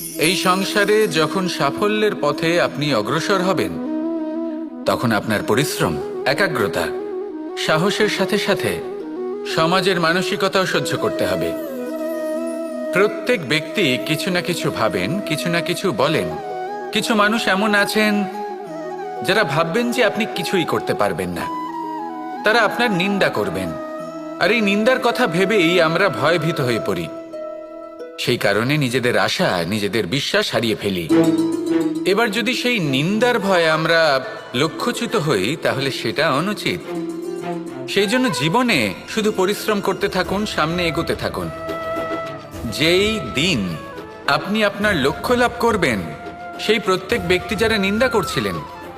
এই সংসারে যখন সাফল্যের পথে আপনি অগ্রসর হবেন, তখন আপনার পরিশ্রম, একাগ্রতা, সাহসের সাথে সাথে সমাজের মানসিকতাও সহ্য করতে হবে। প্রত্যেক ব্যক্তি কিছু না কিছু ভাবেন, কিছু না কিছু বলেন। কিছু মানুষ এমন আছেন, যারা ভাববেন যে আপনি কিছুই করতে পারবেন না। তারা আপনার নিন্দা করবেন। আর এই নিন্দার কথা ভেবেই আমরা ভয়ভীত হয়ে পড়ি। সেই কারণে নিজেদের আশা, নিজেদের বিশ্বাস হারিয়ে ফেলি। এবার যদি সেই নিন্দার ভয়ে আমরা লক্ষ্যচ্যুত হই, তাহলে সেটা অনুচিত। সেই জন্য জীবনে শুধু পরিশ্রম করতে থাকুন, সামনে এগোতে থাকুন। যেই দিন আপনি আপনার লক্ষ্য লাভ করবেন, সেই প্রত্যেক ব্যক্তি যারা নিন্দা করছিলেন,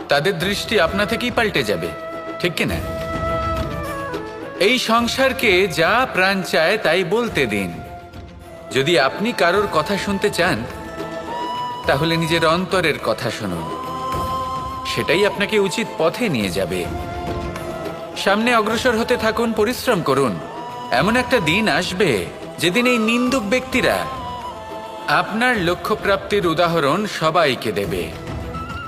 তাদের দৃষ্টি আপনা থেকেই পাল্টে যাবে, ঠিক কিনা? এই সংসারকে যা প্রাণ চায়, তাই বলতে দিন। যদি আপনি কারোর কথা শুনতে চান, তাহলে নিজের অন্তরের কথা শুনুন। সেটাই আপনাকে উচিত পথে নিয়ে যাবে। সামনে অগ্রসর হতে থাকুন, পরিশ্রম করুন। এমন একটা দিন আসবে যেদিন এই নিন্দুক ব্যক্তিরা আপনার লক্ষ্য প্রাপ্তির উদাহরণ সবাইকে দেবে।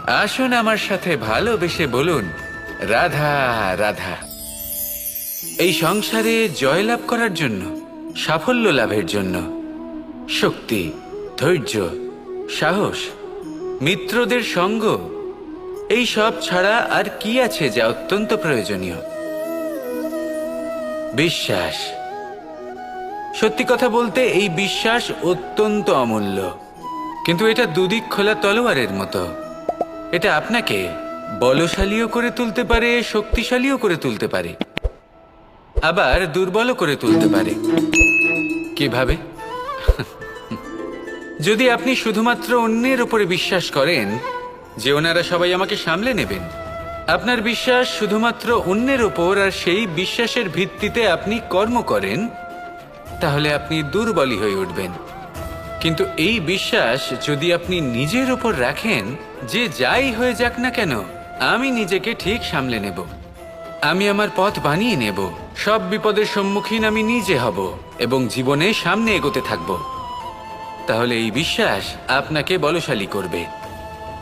আসুন আমার সাথে ভালোবেসে বলুন, রাধা রাধা। এই সংসারে জয়লাভ করার জন্য, সাফল্য লাভের জন্য শক্তি, ধৈর্য, সাহস, মিত্রদের সঙ্গ, এই সব ছাড়া আর কি আছে যা অত্যন্ত প্রয়োজনীয়? বিশ্বাস। সত্যি কথা বলতে এই বিশ্বাস অত্যন্ত অমূল্য। কিন্তু এটা দুদিক খোলা তলোয়ারের মতো। এটা আপনাকে বলশালীও করে তুলতে পারে, শক্তিশালীও করে তুলতে পারে। আবার দুর্বল করে তুলতে পারে। কীভাবে? যদি আপনি শুধুমাত্র অন্যের উপরে বিশ্বাস করেন, যে ওনারা সবাই আমাকে সামলে নেবেন। আপনার বিশ্বাস শুধুমাত্র অন্যের ওপর আর সেই বিশ্বাসের ভিত্তিতে আপনি কর্ম করেন, তাহলে আপনি দুর্বলই হয়ে উঠবেন। কিন্তু এই বিশ্বাস যদি আপনি নিজের ওপর রাখেন, যে যাই হয়ে যাক না কেন, আমি নিজেকে ঠিক সামলে নেব। আমি আমার পথ বানিয়ে নেব। সব বিপদের সম্মুখীন আমি নিজে হব এবং জীবনে সামনে এগোতে থাকব। তাহলে এই বিশ্বাস আপনাকে বলশালী করবে।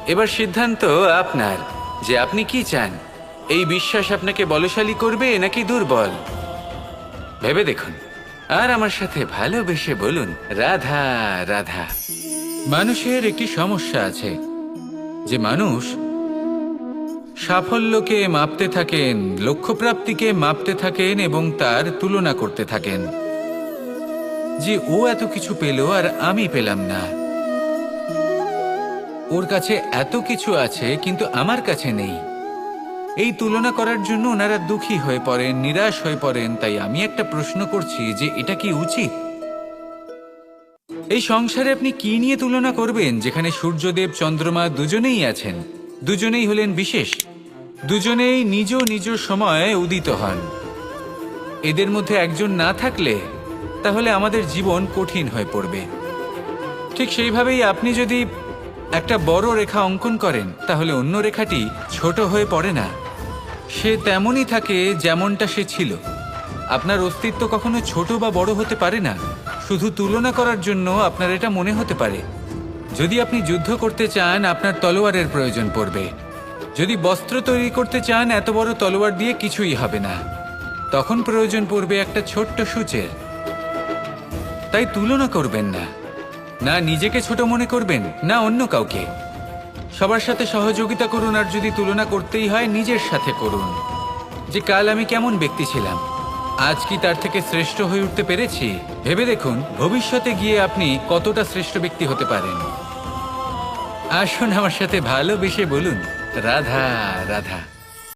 এবার সিদ্ধান্ত আপনার, যে আপনি কি চান। এই বিশ্বাস আপনাকে বলশালী করবে নাকি দুর্বল? ভেবে দেখুন। আর আমার সাথে ভালোবেসে বলুন, রাধা রাধা। মানুষের একটি সমস্যা আছে, যে মানুষ সাফল্যকে মাপতে থাকেন, লক্ষ্যপ্রাপ্তিকে মাপতে থাকেন এবং তার তুলনা করতে থাকেন। যে ও এত কিছু পেল আর আমি পেলাম না। ওর কাছে এত কিছু আছে, কিন্তু আমার কাছে নেই। এই তুলনা করার জন্য ওনারা দুঃখী হয়ে পড়েন, নিরাশ হয়ে পড়েন, তাই আমি একটা প্রশ্ন করছি যে এটা কি উচিত? এই সংসারে আপনি কি নিয়ে তুলনা করবেন, যেখানে সূর্যদেব, চন্দ্রমা দুজনেই আছেন? দুজনেই হলেন বিশেষ। দুজনেই নিজ নিজ সময়ে উদিত হন। এদের মধ্যে একজন না থাকলে তাহলে আমাদের জীবন কঠিন হয়ে পড়বে। ঠিক সেইভাবেই আপনি যদি একটা বড় রেখা অঙ্কন করেন, তাহলে অন্য রেখাটি ছোট হয়ে পড়ে না। সে তেমনই থাকে যেমনটা সে ছিল। আপনার অস্তিত্ব কখনো ছোট বা বড় হতে পারে না। শুধু তুলনা করার জন্য আপনার এটা মনে হতে পারে। যদি আপনি যুদ্ধ করতে চান, আপনার তলোয়ারের প্রয়োজন পড়বে। যদি বস্ত্র তৈরি করতে চান, এত বড় তলোয়ার দিয়ে কিছুই হবে না। তখন প্রয়োজন পড়বে একটা ছোট্ট সূচের। তাই তুলনা করবেন না। না নিজেকে ছোট মনে করবেন, না অন্য কাউকে। সবার সাথে সহযোগিতা করুন আর যদি তুলনা করতেই হয়, নিজের সাথে করুন। যে কাল আমি কেমন ব্যক্তি ছিলাম, আজ কি তার থেকে শ্রেষ্ঠ হয়ে উঠতে পেরেছি? ভেবে দেখুন, ভবিষ্যতে গিয়ে আপনি কতটা শ্রেষ্ঠ ব্যক্তি হতে পারেন। আসুন আমার সাথে ভালোবেসে বলুন, রাধা রাধা।